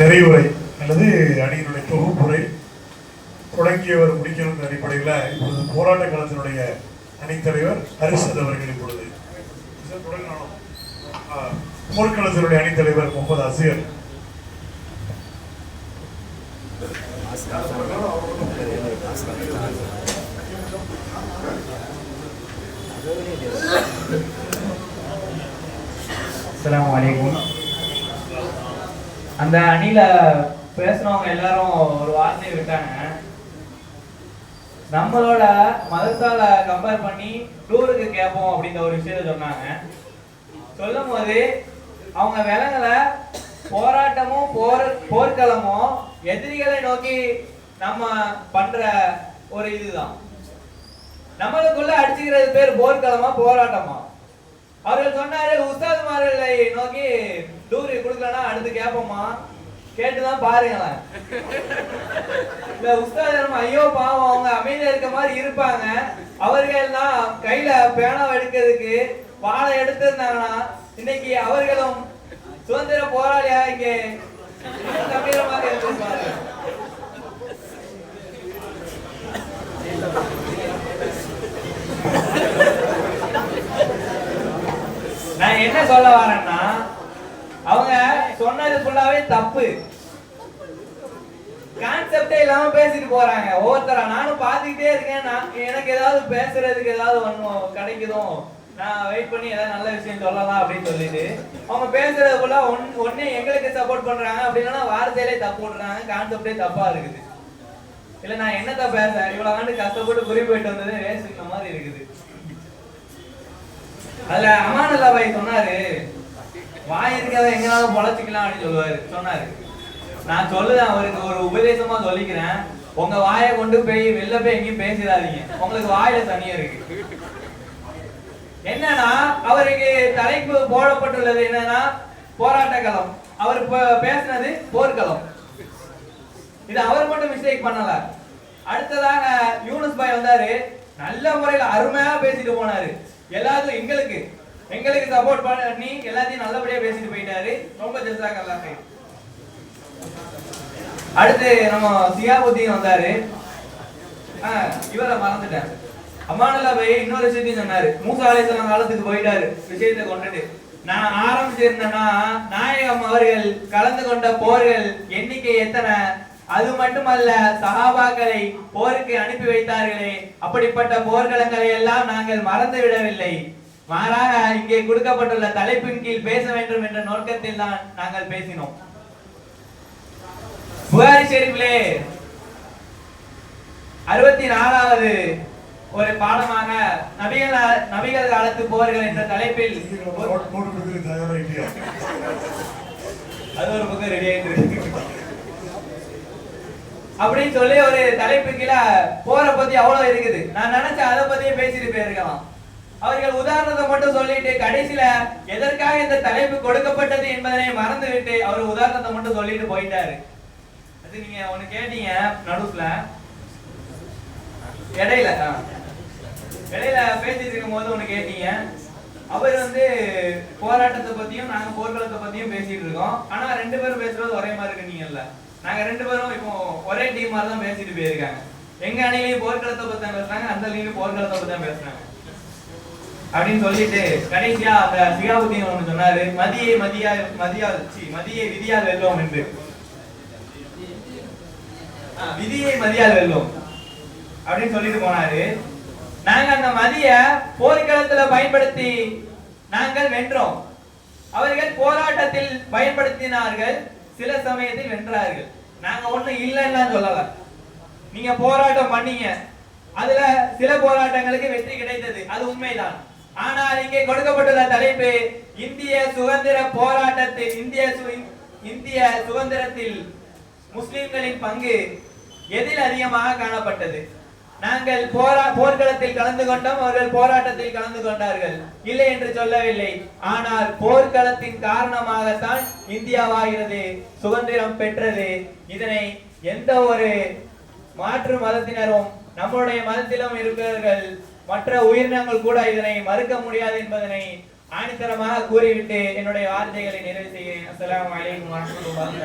நிறைவுரை அல்லது அணியினுடைய தொகுப்புரை தொடங்கியவர் முடிக்கணும் அடிப்படையில் இப்பொழுது போராட்ட காலத்தினுடைய அணித்தலைவர் ஹரிசத் அவர்கள் இப்பொழுது. போர்க்களத்தினுடைய அணித்தலைவர் முகமது அசியர் அஸ்ஸலாமு வலைக்கம் அந்த அணில பேசுனவங்க எல்லாரும் ஒரு வார்த்தை விட்டாங்க. நம்மளோட மதத்தால கம்பேர் பண்ணி டூருக்கு கேட்போம் அப்படின்ற ஒரு விஷயத்த சொன்னாங்க. சொல்லும் போது அவங்க விலங்கல போராட்டமும் போர் போர்க்களமும் எதிரிகளை நோக்கி நம்ம பண்ற ஒரு இதுதான். நம்மளுக்குள்ள அடிச்சுக்கிறது பேர் போர்க்களமா போராட்டமா? அவர்கள் சொன்னாரு உஸ்தாதுமார்களை வந்து அடுத்து கேட்போமா கேட்டுதான் பாருங்களேன் இல்ல உஸ்தாது ஐயோ பாவம் அவங்க அமைதியா இருக்க மாதிரி இருப்பாங்க. அவர்கள் எல்லாம் கையில பேனா எடுக்கிறதுக்கு வாழை எடுத்திருந்தாங்கன்னா இன்னைக்கு அவர்களும் சுதந்திர போராளியா இங்கே தமிழமாக இருந்திருப்பாங்க நான் என்ன சொல்ல வரேன்னா அவங்க சொன்னது ஃபுல்லாவே தப்பு. கான்செப்டே இல்லாம பேசிட்டு போறாங்க. ஒவ்வொருத்தரா நானும் பாத்துக்கிட்டே இருக்கேன். நான் எனக்கு ஏதாவது பேசுறதுக்கு ஏதாவது ஒண்ணு கிடைக்குதும் நான் வெயிட் பண்ணி ஏதாவது நல்ல விஷயம் சொல்லலாம் அப்படின்னு சொல்லிட்டு அவங்க பேசுறது போல ஒன் ஒன்னே எங்களுக்கு சப்போர்ட் பண்றாங்க. அப்படின்னா வார்த்தையிலே தப்பு விடுறாங்க கான்செப்டே தப்பா இருக்குது. இல்ல நான் என்னத்த பேசுறேன்? இவ்வளவு ஆண்டு கஷ்டப்பட்டு புரிய போயிட்டு வந்தது வேஸ்ட் மாதிரி இருக்குது. அதுல அமானுல்லா பாய் சொன்னாரு வாய் இருக்காத எங்கனாலும் பொழைச்சிக்கலாம் அப்படின்னு சொல்லுவாரு சொன்னாரு. நான் சொல்லுதேன் அவருக்கு ஒரு உபதேசமா சொல்லிக்கிறேன். உங்க வாயை கொண்டு போய் வெளில போய் எங்கேயும் பேசிடாதீங்க. உங்களுக்கு வாயில தனியா இருக்கு. என்னன்னா அவருக்கு தலைப்பு போடப்பட்டுள்ளது என்னன்னா போராட்ட களம். அவர் பேசினது போர்க்களம். இது அவர் மட்டும் மிஸ்டேக் பண்ணல. அடுத்ததாக யூனஸ் பாய் வந்தாரு. நல்ல முறையில் அருமையா பேசிட்டு போனாரு. எல்லாத்துக்கும் எங்களுக்கு எங்களுக்கு சப்போர்ட் பண்ணி எல்லாத்தையும் நல்லபடியா பேசிட்டு போயிட்டாரு. ரொம்ப ஜெசாக் எல்லாமே அடுத்து நம்ம சியாபுத்தீன் வந்தாரு. இவரை மறந்துட்டேன். அம்மானுல்லா பை இன்னொரு விஷயத்தையும் சொன்னாரு. மூசா அலைஹிஸ்ஸலாம் காலத்துக்கு போயிட்டாரு. விஷயத்தை கொண்டுட்டு. நான் ஆரம்பிச்சிருந்தேன்னா நாயகம் அவர்கள் கலந்து கொண்ட போர்கள் எண்ணிக்கை எத்தனை? அது மட்டுமல்ல சகாபாக்களை போருக்கு அனுப்பி வைத்தார்களே. அப்படிப்பட்ட போர்க்களங்களை எல்லாம் நாங்கள் மறந்து விடவில்லை. மாறாக இங்கே கொடுக்கப்பட்டுள்ள தலைப்பின் கீழ் பேச வேண்டும் என்ற நோக்கத்தில் தான் நாங்கள் பேசினோம். புகாரி ஷெரீஃபிலே அறுபத்தி நாலாவது ஒரு பாடமாக நபிகள் நபிகள் காலத்து போர்கள் என்ற தலைப்பில் போட்டு அது ஒரு பக்கம் ரெடி ஆயிட்டு அப்படின்னு சொல்லி ஒரு தலைப்பு கீழே போற பத்தி அவ்வளவு இருக்குது. நான் நினைச்சேன் அதை பத்தியே பேசிட்டு போயிருக்கலாம். அவர்கள் உதாரணத்தை மட்டும் சொல்லிட்டு கடைசியில எதற்காக இந்த தலைப்பு கொடுக்கப்பட்டது என்பதனை மறந்துவிட்டு அவர் உதாரணத்தை மட்டும் சொல்லிட்டு போயிட்டாரு. அது நீங்க ஒண்ணு கேட்டீங்க நடுவுல. இடையில இடையில பேசிட்டு இருக்கும் போது ஒண்ணு கேட்டீங்க. அவர் வந்து போராட்டத்தை பத்தியும் நாங்க போர்க்களத்தை பத்தியும் பேசிட்டு இருக்கோம். ஆனா ரெண்டு பேரும் பேசுறது ஒரே மாதிரி இருக்கீங்கல்ல. நாங்க ரெண்டு பேரும் இப்போ ஒரே டீம் மாதிரி தான் பேசிட்டு போயிருக்காங்க. எங்க அணிலையும் போர்க்களத்தை பத்தி தான் பேசுறாங்க அந்த அணிலையும் போர்க்களத்தை பத்தி தான் பேசுறாங்க. அப்படின்னு சொல்லிட்டு கடைசியா அந்த சிகாபுத்தீன் ஒண்ணு சொன்னாரு மதியை மதியா மதியா சி, மதியை விதியால் வெல்வோம் என்று. விதியை மதியால் வெல்வோம் அப்படின்னு சொல்லிட்டு போனாரு. நாங்க அந்த மதிய போர்க்களத்துல பயன்படுத்தி நாங்கள் வென்றோம். அவர்கள் போராட்டத்தில் பயன்படுத்தினார்கள் சில சமயத்தில் வென்றார்கள். நாங்க ஒண்ணு இல்லைன்னா சொல்லல. நீங்க போராட்டம் பண்ணீங்க. அதுல சில போராட்டங்களுக்கு வெற்றி கிடைத்தது. அது உண்மைதான். ஆனால் இங்கே கொடுக்கப்பட்டுள்ள தலைப்பு இந்திய சுதந்திர போராட்டத்தில் இந்திய இந்திய சுதந்திரத்தில் முஸ்லிம்களின் பங்கு எதில் அதிகமாக காணப்பட்டது? நாங்கள் போரா போர்க்களத்தில் கலந்து கொண்டோம் அவர்கள் போராட்டத்தில் கலந்து கொண்டார்கள். இல்லை என்று சொல்லவில்லை. ஆனால் போர்க்களத்தின் காரணமாகத்தான் இந்தியாவாகிறது சுதந்திரம் பெற்றது. இதனை எந்த ஒரு மாற்று மதத்தினரும் நம்முடைய மதத்திலும் இருக்கிறவர்கள் மற்ற உயிரினங்கள் கூட இதனை மறுக்க முடியாது என்பதனை ஆணித்தரமாக கூறிவிட்டு என்னுடைய வார்த்தைகளை நிறைவு செய்கிறேன். அஸ்லாம் அலைக்கும் வரமத்துல்லாஹி